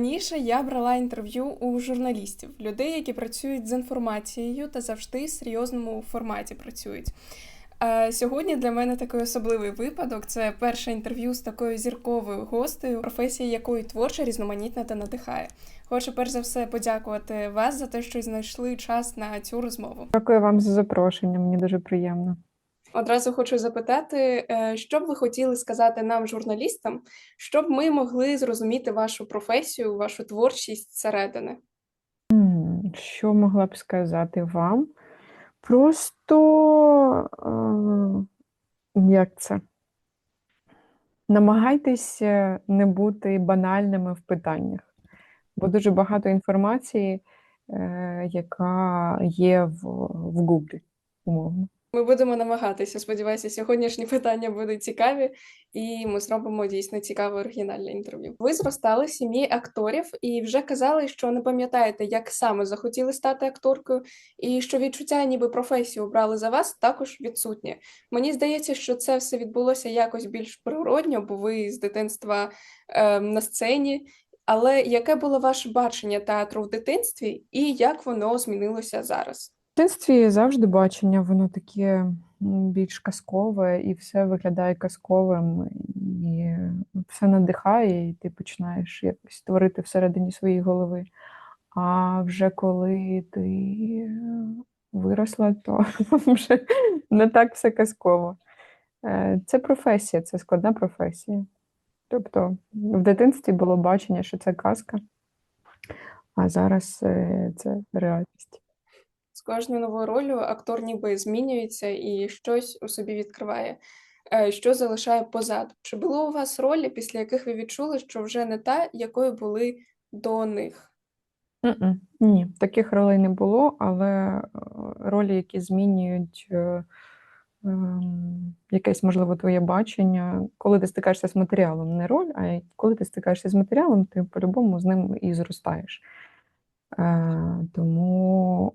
Раніше я брала інтерв'ю у журналістів, людей, які працюють з інформацією та завжди в серйозному форматі працюють. Сьогодні для мене такий особливий випадок. Це перше інтерв'ю з такою зірковою гостею, професія якої творча, різноманітна та надихає. Хочу перш за все подякувати вас за те, що знайшли час на цю розмову. Дякую вам за запрошення, мені дуже приємно. Одразу хочу запитати, е, що б ви хотіли сказати нам, журналістам, щоб ми могли зрозуміти вашу професію, вашу творчість зсередини. Що могла б сказати вам? Просто, е, як це? Намагайтесь е, не бути банальними в питаннях, бо дуже багато інформації, е, яка є в, Гуглі, умовно. Ми будемо намагатися. Сподіваюся, сьогоднішні питання будуть цікаві, і ми зробимо дійсно цікаве оригінальне інтерв'ю. Ви зростали сім'ї акторів і вже казали, що не пам'ятаєте, як саме захотіли стати акторкою, і що відчуття, ніби професію обрали за вас, також відсутнє. Мені здається, що це все відбулося якось більш природньо, бо ви з дитинства е, на сцені. Але яке було ваше бачення театру в дитинстві, і як воно змінилося зараз? Дитинстві завжди бачення, воно таке більш казкове, і все виглядає казковим, і все надихає, і ти починаєш якось творити всередині своєї голови. А вже коли ти виросла, то вже не так все казково. Е, Це професія, це складна професія. Тобто в дитинстві було бачення, що це казка, а зараз е, це реальність. З кожною новою ролью актор ніби змінюється і щось у собі відкриває, е, що залишає позаду. Чи було у вас ролі, після яких ви відчули, що вже не та, якою були до них? Ні, таких ролей не було, але е, ролі, які змінюють е, ем, якесь, можливо, твоє бачення, коли ти стикаєшся з матеріалом, не роль, а коли ти стикаєшся з матеріалом, ти по-любому з ним і зростаєш. Тому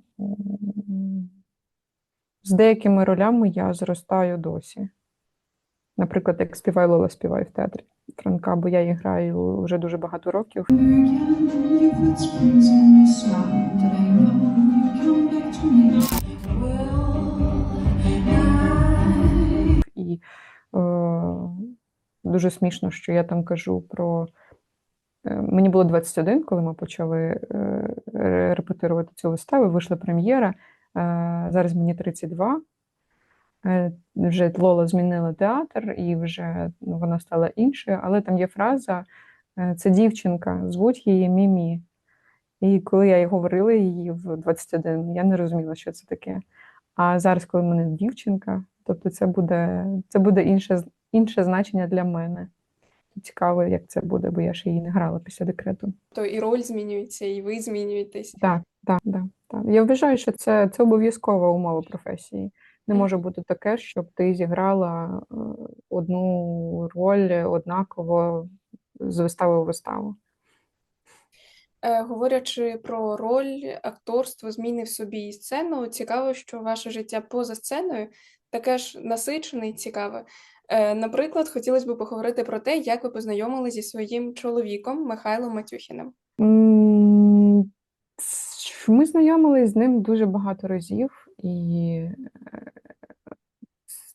з деякими ролями я зростаю досі. Наприклад, як співає Лола співає в театрі Франка, бо я її граю вже дуже багато років. І е, дуже смішно, що я там кажу про. Е, Мені було 21, коли ми почали е, репетирувати цю виставу, вийшла прем'єра. Е, Зараз мені 32. Е, Вже Лола змінила театр, і вже ну, вона стала іншою, але там є фраза: це дівчинка, звуть її Мімі. І коли я говорила її в 21, я не розуміла, що це таке. А зараз, коли мене дівчинка, тобто це буде, це буде інше, інше значення для мене. Цікаво, як це буде, бо я ще її не грала після декрету. То і роль змінюється, і ви змінюєтесь. Так, так, так, так. Я вважаю, що це, це обов'язкова умова професії. Не може бути таке, щоб ти зіграла е, одну роль однаково з вистави в виставу. Е, Говорячи про роль, акторство, зміни в собі і сцену, цікаво, що ваше життя поза сценою таке ж насичене і цікаве. Е, Наприклад, хотілося б поговорити про те, як ви познайомилися зі своїм чоловіком Михайлом Матюхіним. Ми знайомились з ним дуже багато разів, і е,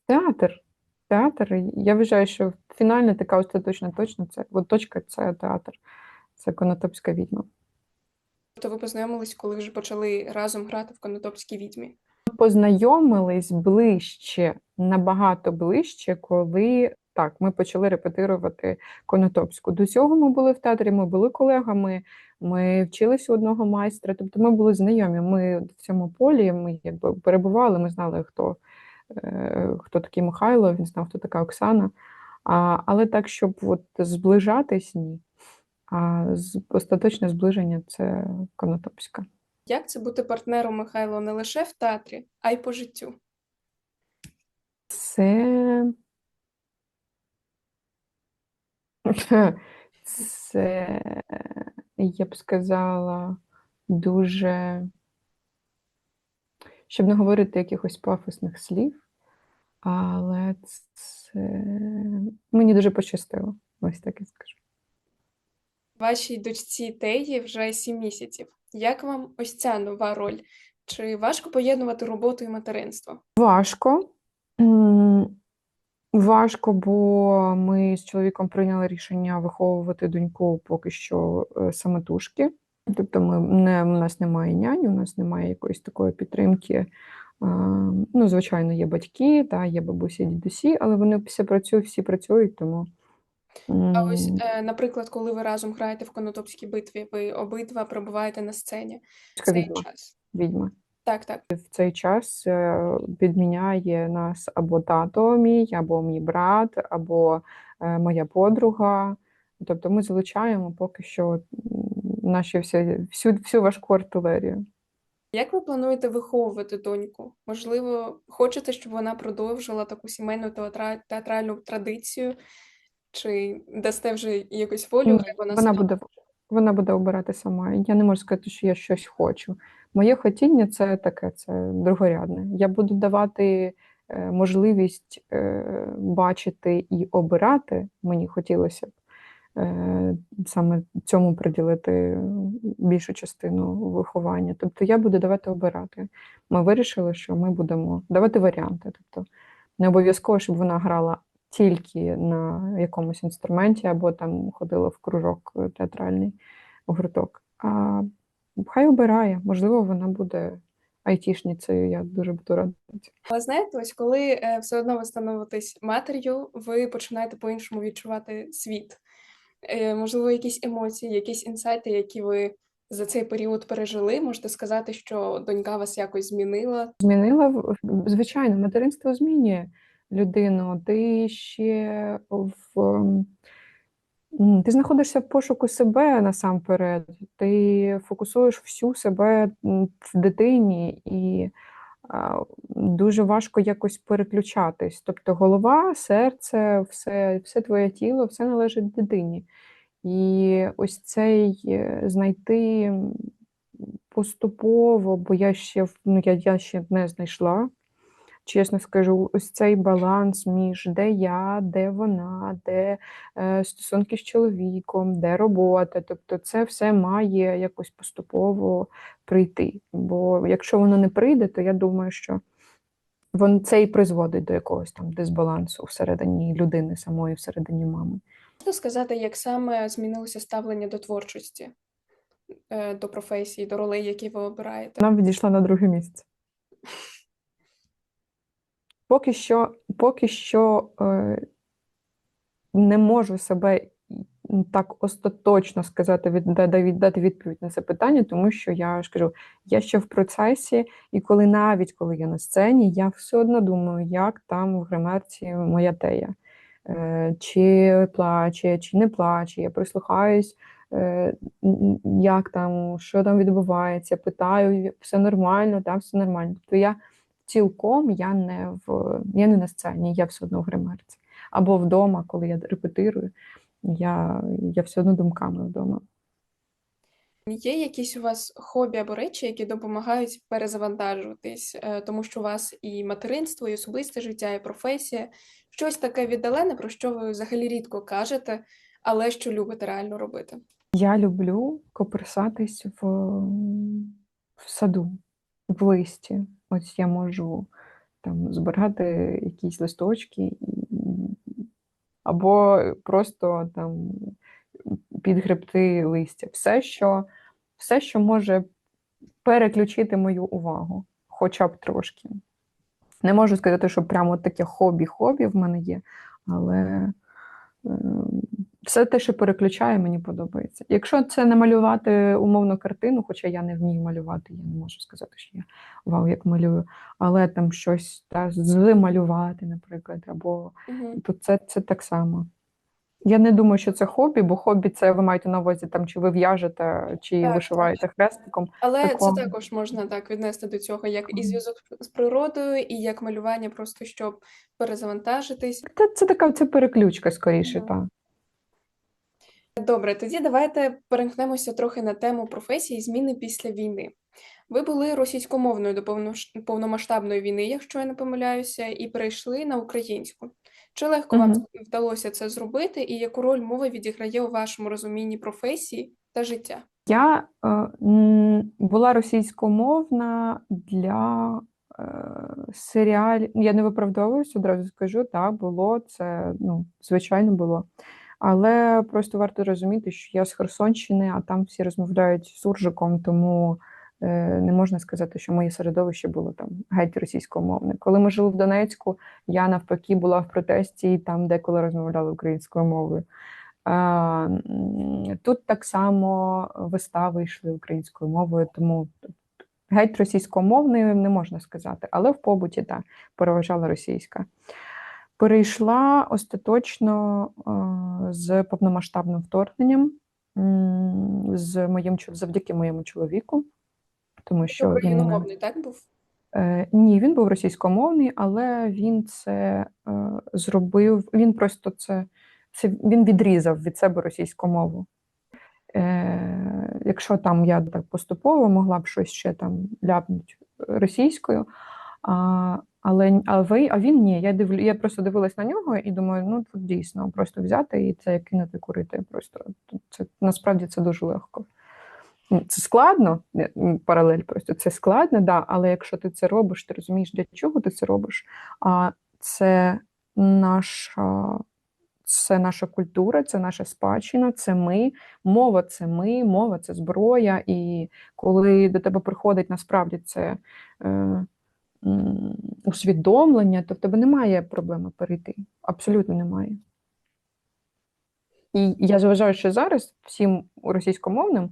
театр. Театр. Я вважаю, що фінальна така остаточна точно це от точка це театр. Це Конотопська відьма. Тобто ви познайомились, коли вже почали разом грати в Конотопській відьмі. Познайомились ближче, набагато ближче, коли так, ми почали репетирувати Конотопську. До цього ми були в театрі, ми були колегами, ми вчилися одного майстра, тобто ми були знайомі. Ми в цьому полі ми якби перебували, ми знали, хто, е, хто такий Михайло, він знав, хто така Оксана. А, але так, щоб от зближатись, ні. А остаточне зближення це Конотопська. Як це бути партнером Михайло не лише в театрі, а й по життю? Це. Це, я б сказала, дуже, щоб не говорити якихось пафосних слів, але це мені дуже пощастило, ось так і скажу. Вашій дочці Теї вже 7 місяців. Як вам ось ця нова роль? Чи важко поєднувати роботу і материнство? Важко. Важко, бо ми з чоловіком прийняли рішення виховувати доньку поки що е, самотужки. Тобто ми не, у нас немає няні, у нас немає якоїсь такої підтримки. Ну, звичайно, є батьки, та, є бабусі, дідусі, але вони всі працюють, всі працюють, тому А ось, е, наприклад, коли ви разом граєте в Конотопській битві, ви обидва перебуваєте на сцені в цей відьма. час. відьма. Так, так. В цей час е, підміняє нас або тато мій, або мій брат, або е, моя подруга. Тобто ми залучаємо поки що наші всі, всю, всю важку артилерію. Як ви плануєте виховувати доньку? Можливо, хочете, щоб вона продовжила таку сімейну театра- театральну традицію, чи дасте вже якусь волю, Ні, вона вона буде, вона буде обирати сама. Я не можу сказати, що я щось хочу. Моє хотіння це таке, це другорядне. Я буду давати е, можливість е, бачити і обирати. Мені хотілося б е, саме цьому приділити більшу частину виховання. Тобто я буду давати обирати. Ми вирішили, що ми будемо давати варіанти. Тобто не обов'язково, щоб вона грала тільки на якомусь інструменті або там ходила в кружок е, театральний у гурток. А хай обирає, можливо, вона буде айтішницею, я дуже буду рада. Але знаєте, ось коли е, все одно ви становитесь матір'ю, ви починаєте по-іншому відчувати світ. Е, можливо, якісь емоції, якісь інсайти, які ви за цей період пережили, можете сказати, що донька вас якось змінила. Змінила, в- в- звичайно, материнство змінює людину. Ти ще в ти знаходишся в пошуку себе насамперед. Ти фокусуєш всю себе в дитині і дуже важко якось переключатись. Тобто голова, серце, все, все твоє тіло, все належить дитині. І ось цей е, знайти поступово, бо я ще ну, я, я ще не знайшла. Чесно скажу, ось цей баланс між де я, де вона, де е, стосунки з чоловіком, де робота. Тобто це все має якось поступово прийти. Бо якщо воно не прийде, то я думаю, що вон це і призводить до якогось там дисбалансу всередині людини самої, всередині мами. Можна сказати, як саме змінилося ставлення до творчості, е, до професії, до ролей, які ви обираєте? Вона відійшла на друге місце. Поки що, поки що е, не можу себе так остаточно сказати, віддати, віддати відповідь на це питання, тому що я ж кажу, я ще в процесі, і коли навіть коли я на сцені, я все одно думаю, як там в гримерці моя тея. Е, Чи плаче, чи не плаче, я прислухаюсь, е, як там, що там відбувається, питаю, все нормально, так, все нормально. Тобто я цілком я не в я не на сцені, я все одно в гримерці. Або вдома, коли я репетирую, я, я все одно думками вдома. Є якісь у вас хобі або речі, які допомагають перезавантажуватись, е, тому що у вас і материнство, і особисте життя, і професія, щось таке віддалене, про що ви взагалі рідко кажете, але що любите реально робити. Я люблю коперсатись в, в саду, в листі. Ось я можу там збирати якісь листочки, або просто там підгребти листя. Все, що, все, що може переключити мою увагу, хоча б трошки. Не можу сказати, що прямо таке хобі-хобі в мене є, але е, все те, що переключає, мені подобається. Якщо це не малювати умовно картину, хоча я не вмію малювати, я не можу сказати, що я вау, як малюю, але там щось та, змалювати, наприклад, або Угу. то це, це так само. Я не думаю, що це хобі, бо хобі це ви маєте на увазі, там, чи ви в'яжете, чи Так, вишиваєте хрестиком. Але Такого. це також можна так віднести до цього, як і зв'язок з природою, і як малювання, просто щоб перезавантажитись. Це, це така це переключка скоріше, Мгм. так. Добре, тоді давайте перемкнемося трохи на тему професії зміни після війни. Ви були російськомовною до повномасштабної війни, якщо я не помиляюся, і перейшли на українську. Чи легко вам вдалося це зробити, і яку роль мова відіграє у вашому розумінні професії та життя? Я е, була російськомовна для е, серіалів. Я не виправдовуюсь, одразу скажу, так, було це, ну, звичайно, було. Але просто варто розуміти, що я з Херсонщини, а там всі розмовляють суржиком, тому е, не можна сказати, що моє середовище було там геть російськомовне. Коли ми жили в Донецьку, я навпаки була в протесті і там деколи розмовляла українською мовою. Тут так само вистави йшли українською мовою, тому геть російськомовною не можна сказати, але в побуті так, переважала російська. Перейшла остаточно е, з повномасштабним вторгненням з моїм, завдяки моєму чоловіку, тому що він Україномовний, так був? Е, ні, він був російськомовний, але він це е, зробив. Він просто це, це він відрізав від себе російську мову. Е, якщо там я так поступово могла б щось ще там ляпнути російською, а, але а, ви, а він ні. Я дивлю, я просто дивилась на нього і думаю, ну тут дійсно просто взяти і це кинути курити. Просто це насправді це дуже легко. Ну, Це складно, е, паралель просто це складно, да, але якщо ти це робиш, ти розумієш, для чого ти це робиш. А це наша, це наша культура, це наша спадщина, це ми, мова це ми, мова це зброя. І коли до тебе приходить насправді це е, усвідомлення, то в тебе немає проблеми перейти. Абсолютно немає. І я вважаю, що зараз всім російськомовним е,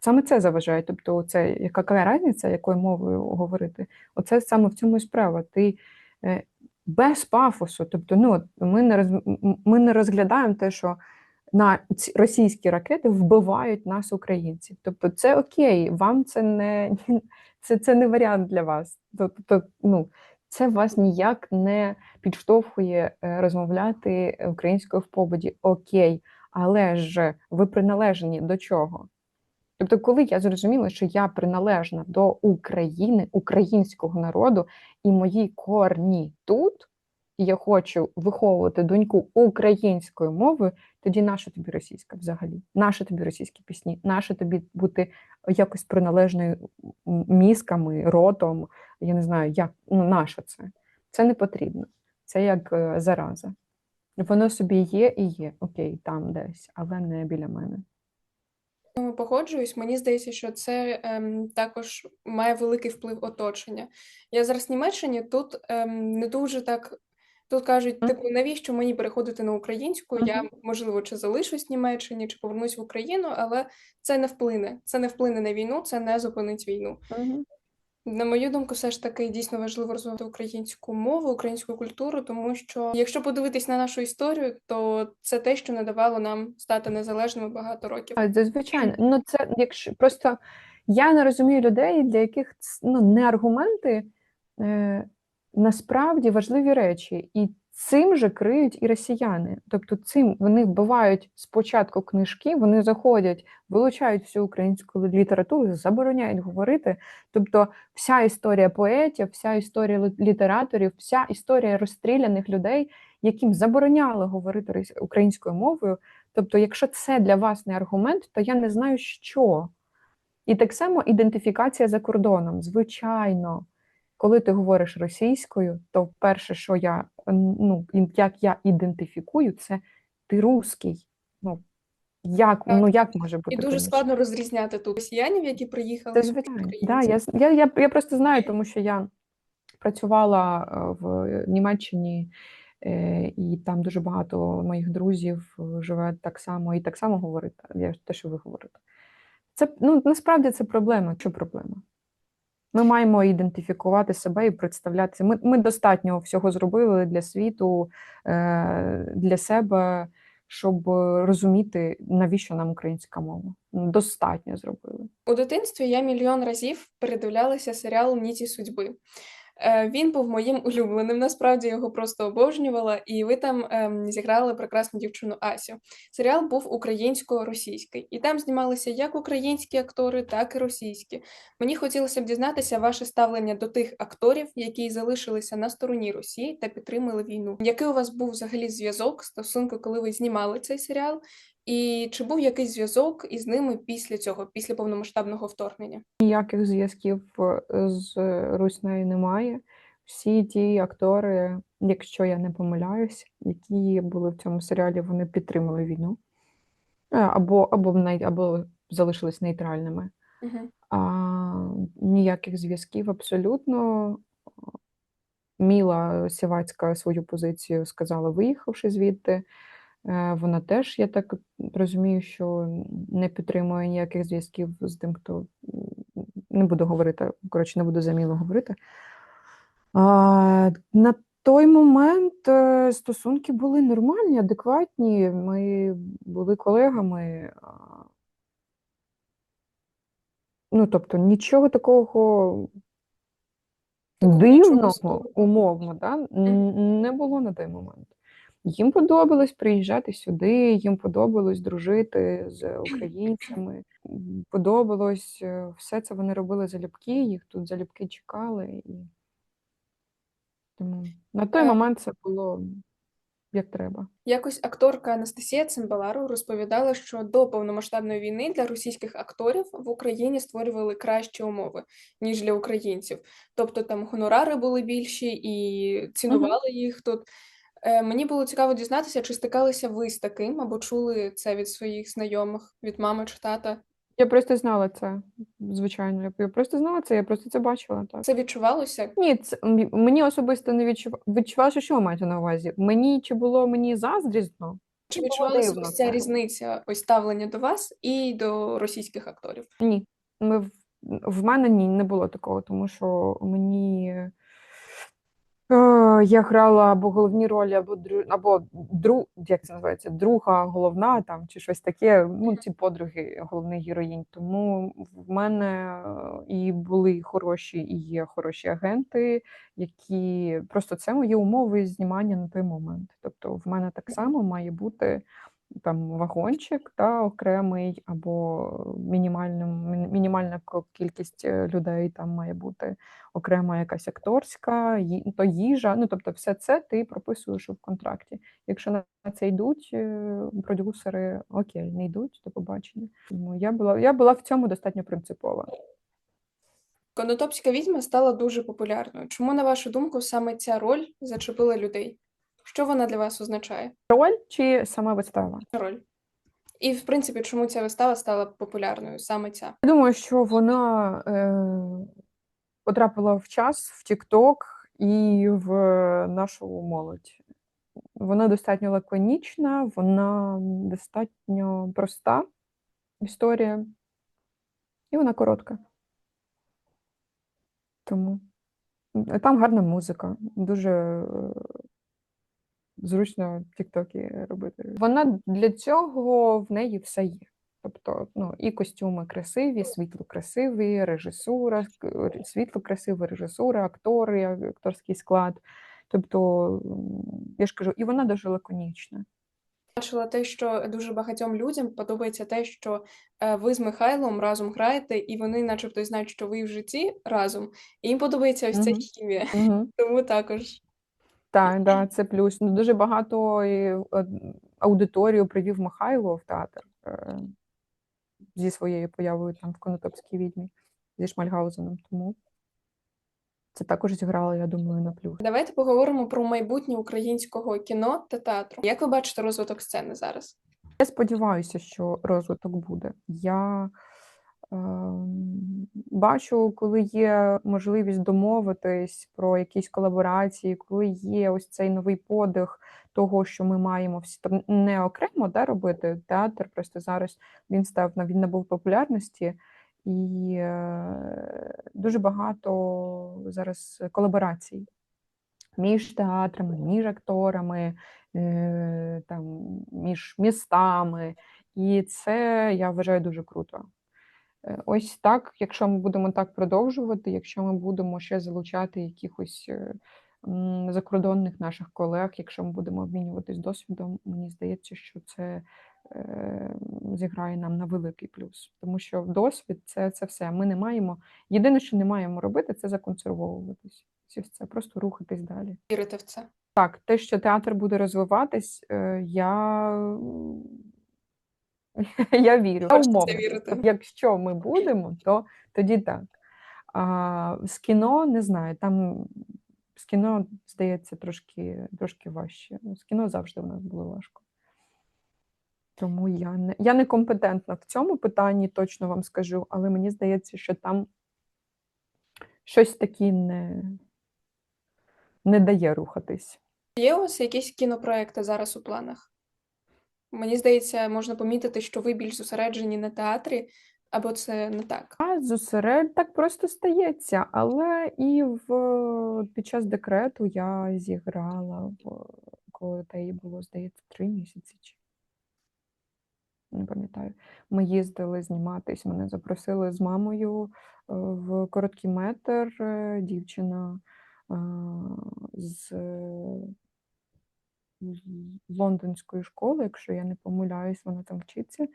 саме це заважає. Тобто, це яка різниця, якою мовою говорити? Оце саме в цьому і справа. Ти е, без пафосу. Тобто, ну, ми не роз, ми не розглядаємо те, що на ці російські ракети вбивають нас, українців. Тобто, це окей, вам це не це, це не варіант для вас. Тобто, ну, це вас ніяк не підштовхує е, розмовляти українською в побуді. Окей, але ж ви приналежні до чого? Тобто, коли я зрозуміла, що я приналежна до України, українського народу, і мої корні тут, і я хочу виховувати доньку українською мовою, тоді наша тобі російська взагалі? Наша тобі російські пісні, наша тобі бути якось приналежною мізками, ротом, я не знаю, як ну, наша це. Це не потрібно. Це як е, зараза. Воно собі є і є, окей, там десь, але не біля мене. Погоджуюсь, мені здається, що це ем, також має великий вплив оточення. Я зараз в Німеччині тут ем, не дуже так. Тут кажуть, типу, навіщо мені переходити на українську? Я, можливо, чи залишусь в Німеччині, чи повернусь в Україну, але це не вплине. Це не вплине на війну, це не зупинить війну. На мою думку, все ж таки дійсно важливо розвивати українську мову, українську культуру, тому що якщо подивитись на нашу історію, то це те, що не давало нам стати незалежними багато років. А, це. Ну, це якщо просто я не розумію людей, для яких ну, не аргументи е, насправді важливі речі, і цим же криють і росіяни. Тобто, цим вони вбивають спочатку книжки, вони заходять, вилучають всю українську літературу, забороняють говорити. Тобто, вся історія поетів, вся історія літераторів, вся історія розстріляних людей, яким забороняли говорити українською мовою. Тобто, якщо це для вас не аргумент, то я не знаю, що. І так само ідентифікація за кордоном. Звичайно, коли ти говориш російською, то перше, що я ну, як я ідентифікую, це ти русський. Ну, як, Так. ну, як може бути? І дуже по-іншому? складно розрізняти тут росіянів, які приїхали Це звичайно. Да, я, я, я, я просто знаю, тому що я працювала е, в Німеччині, е, і там дуже багато моїх друзів е, живе так само і так само говорить те, що ви говорите. Це ну, насправді це проблема. Що проблема? Ми маємо ідентифікувати себе і представляти. Ми, ми достатньо всього зробили для світу, е, для себе, щоб розуміти, навіщо нам українська мова. Достатньо зробили. У дитинстві я мільйон разів передивлялася серіал Ніті судьби. Е, Він був моїм улюбленим. Насправді його просто обожнювала, і ви там ем, зіграли прекрасну дівчину Асю. Серіал був українсько-російський, і там знімалися як українські актори, так і російські. Мені хотілося б дізнатися ваше ставлення до тих акторів, які залишилися на стороні Росії та підтримали війну. Який у вас був взагалі зв'язок, стосунки, коли ви знімали цей серіал? І чи був якийсь зв'язок із ними після цього, після повномасштабного вторгнення? Ніяких зв'язків е, з Руснею немає. Всі ті актори, якщо я не помиляюсь, які були в цьому серіалі, вони підтримали війну Е, або, або, або залишились нейтральними. Угу. А, ніяких зв'язків абсолютно. Міла Сівацька свою позицію сказала, виїхавши звідти. Е, Вона теж, я так розумію, що не підтримує ніяких зв'язків з тим, хто не буду говорити, коротше, не буду за Мілу говорити. А, на той момент е, стосунки були нормальні, адекватні. Ми були колегами. Ну, тобто, нічого Такого дивного, умовно, да, не було на той момент. Їм подобалось приїжджати сюди, їм подобалось дружити з українцями, подобалось е, все це вони робили залюбки, їх тут залюбки чекали. І... Тому на той Е. момент це було як треба. Якось акторка Анастасія Цимбалару розповідала, що до повномасштабної війни для російських акторів в Україні створювали кращі умови, ніж для українців. Тобто там гонорари були більші і цінували їх тут. Е, Мені було цікаво дізнатися, чи стикалися ви з таким або чули це від своїх знайомих, від мами чи тата. Я просто знала це, звичайно. я- просто знала це, я просто це бачила. Так. Це відчувалося? Ні, це мені особисто не відчув... відчувалося, що ви маєте на увазі. Мені чи було мені заздрісно? Чи відчувалася ось ця це. різниця, ось ставлення до вас і до російських акторів? Ні. Ми в... мене ні, не було такого, тому що мені я грала або головні ролі, або дру... або дру... як це називається, друга головна там чи щось таке. Ну, ці подруги головних героїнь. Тому в мене е, і були хороші, і є хороші агенти, які просто це мої умови знімання на той момент. Тобто, в мене так само має бути там вагончик та окремий, або мінімальна, кількість е, людей там має бути окрема якась акторська, то їжа. Ну тобто, все це ти прописуєш в контракті. Якщо на на це йдуть е, продюсери, окей, не йдуть, до побачення. Тому я була я була в цьому достатньо принципова. Конотопська відьма стала дуже популярною. Чому, на вашу думку, саме ця роль зачепила людей? Що вона для вас означає? Роль чи сама вистава? Роль. І, в принципі, чому ця вистава стала популярною? Саме ця. Я думаю, що вона е, потрапила в час в TikTok і в нашу молодь. Вона достатньо лаконічна, вона достатньо проста історія, і вона коротка. Тому там гарна музика, дуже е, зручно в Тіктокі робити. Вона для цього в неї все є. Тобто, ну, і костюми красиві, світло красиві, режисура, світло красиве, режисура, актори, акторський склад. Тобто, я ж кажу, і вона дуже лаконічна. Бачила те, що дуже багатьом людям подобається те, що е, ви з Михайлом разом граєте, і вони, начебто, знають, що ви в житті разом, і їм подобається ось ця хімія. Угу. Тому також. Так, да, це плюс. Ну, дуже багато е, аудиторію привів Михайло в театр е, зі своєю появою там в Конотопській відьмі зі Шмальгаузеном. Тому це також зіграло, я думаю, на плюс. Давайте поговоримо про майбутнє українського кіно та театру. Як ви бачите розвиток сцени зараз? Я сподіваюся, що розвиток буде. Я бачу, коли є можливість домовитись про якісь колаборації, коли є ось цей новий подих того, що ми маємо всі там не окремо да, робити театр. Просто зараз він став він набув популярності. І е, дуже багато зараз колаборацій між театрами, між акторами, е, там, між містами. І це я вважаю дуже круто. Е, Ось так, якщо ми будемо так продовжувати, якщо ми будемо ще залучати якихось е, закордонних наших колег, якщо ми будемо обмінюватись досвідом, мені здається, що це е, зіграє нам на великий плюс. Тому що досвід це, це все. Ми не маємо. Єдине, що не маємо робити, це законсервовуватись. Все, просто рухатись далі. Вірите в це? Так, те, що театр буде розвиватись, я, я вірю. Я умовно. Якщо ми будемо, то тоді так. А з кіно не знаю, там з кіно, здається, трошки, трошки важче. Ну, З кіно завжди в нас було важко. Тому я не, я не компетентна в цьому питанні, точно вам скажу, але мені здається, що там щось таке не, не дає рухатись. Є у вас якісь кінопроекти зараз у планах? Мені здається, можна помітити, що ви більш зосереджені на театрі, або це не так. А зосеред так просто стається. Але і в під час декрету я зіграла, в, коли та їй було, здається, три місяці. Чи не пам'ятаю. Ми їздили зніматись. Мене запросили з мамою е, в короткий метр. е, Дівчина е, з лондонської школи, якщо я не помиляюсь, вона там вчиться.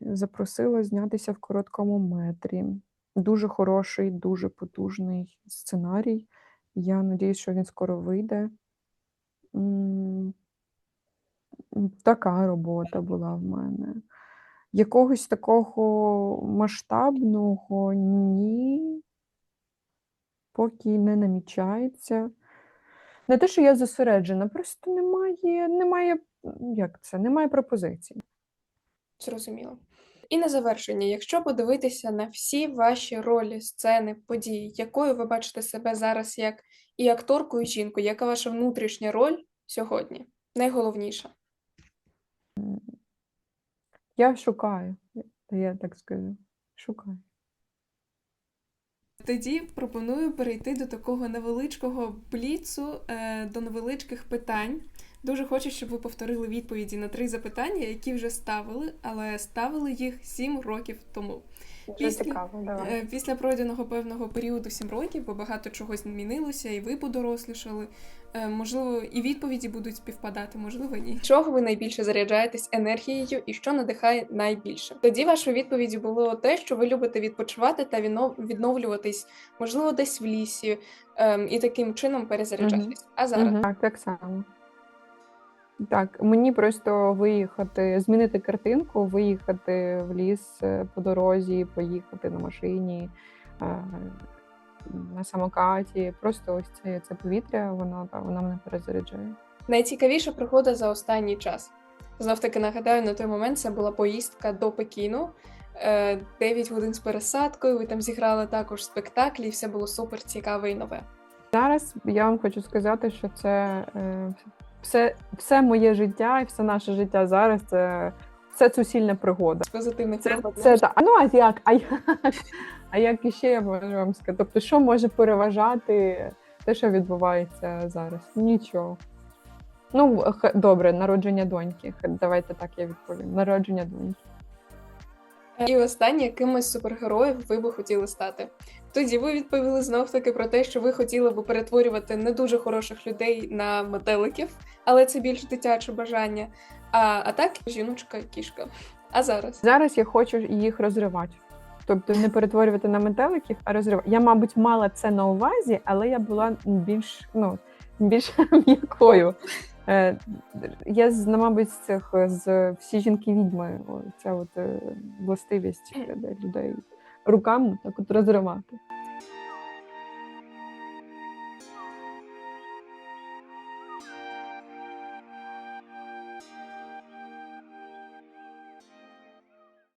Запросила знятися в короткому метрі. Дуже хороший, дуже потужний сценарій. Я надіюсь, що він скоро вийде. Така робота була в мене. Якогось такого масштабного ні, поки не намічається. Не те, що я зосереджена, просто немає, немає, як це, немає пропозицій. Зрозуміло. І на завершення, якщо подивитися на всі ваші ролі, сцени, події, якою ви бачите себе зараз як і акторкою, і жінкою, яка ваша внутрішня роль сьогодні? Найголовніша. Я шукаю, я так скажу. Шукаю. Тоді пропоную перейти до такого невеличкого бліцу, е, до невеличких питань. Дуже хочу, щоб ви повторили відповіді на три запитання, які вже ставили, але ставили їх сім років тому. Після- цікаво, давай. Е, Після пройденого певного періоду сім років, бо багато чого змінилося, і ви подорослішали. Е, Можливо, і відповіді будуть співпадати, можливо, ні. Чого ви найбільше заряджаєтесь енергією і що надихає найбільше? Тоді вашою відповіддю було те, що ви любите відпочивати та відно- відновлюватись, можливо, десь в лісі, ем, і таким чином перезаряджатись. А зараз Мгм. Так, так само. Так, мені просто виїхати, змінити картинку, виїхати в ліс е, по дорозі, поїхати на машині, е, на самокаті. Просто ось це, це повітря, воно, воно мене перезаряджає. найцікавіша пригода за останній час. Знов таки нагадаю, на той момент це була поїздка до Пекіну. 9 годин з пересадкою. Ви там зіграли також спектаклі, і все було супер цікаве і нове. Зараз я вам хочу сказати, що це е, все, все моє життя і все наше життя зараз це, це суцільна пригода. Позитивних Це, це та- ну а як? А як? А як іще я можу вам сказати? Тобто, що може переважати те, що відбувається зараз? Нічого. Ну, добре, народження доньки. Давайте так я відповім. Народження доньки. І останнє, яким із супергероїв ви би хотіли стати. Тоді ви відповіли знов таки про те, що ви хотіли би перетворювати не дуже хороших людей на метеликів, але це більш дитяче бажання. А, а так, жіночка, кішка. А зараз Зараз я хочу їх розривати. Тобто не перетворювати на метеликів, а розривати. Я, мабуть, мала це на увазі, але я була більш, ну, більш м'якою. Е, Я, мабуть, з цих з всі жінки відьми, ця от е, властивість для людей руками так от розривати.